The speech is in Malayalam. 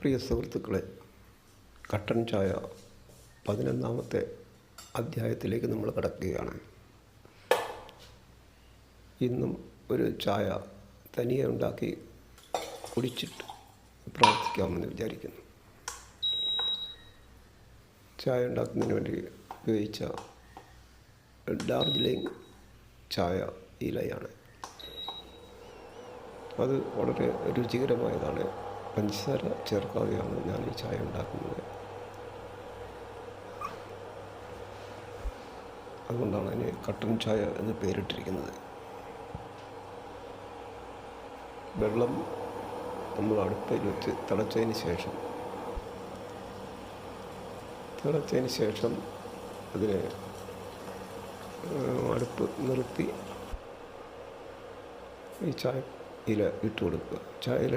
പ്രിയ സുഹൃത്തുക്കളെ കട്ടൻ ചായ പതിനൊന്നാമത്തെ അധ്യായത്തിലേക്ക് നമ്മൾ കടക്കുകയാണ്. ഇന്നും ഒരു ചായ തനിയെ ഉണ്ടാക്കി കുടിച്ചിട്ട് പ്രവർത്തിക്കാമെന്ന് വിചാരിക്കുന്നു. ചായ ഉണ്ടാക്കുന്നതിന് വേണ്ടി ഉപയോഗിച്ച ഡാർജിലിംഗ് ചായ ഇലയാണ്. അത് വളരെ രുചികരമായതാണ്. പഞ്ചസാര ചേർക്കാതെയാണ് ഞാൻ ഈ ചായ ഉണ്ടാക്കുന്നത്. അതുകൊണ്ടാണ് അതിന് കട്ടൻ ചായ എന്ന് പേരിട്ടിരിക്കുന്നത്. വെള്ളം നമ്മൾ അടുപ്പിൽ വെച്ച് തിളച്ചതിന് ശേഷം തിളച്ചതിന് ശേഷം അതിനെ അടുപ്പ് നിർത്തി ഈ ചായ ഇല ഇട്ട് കൊടുക്കുക ചായ ഇല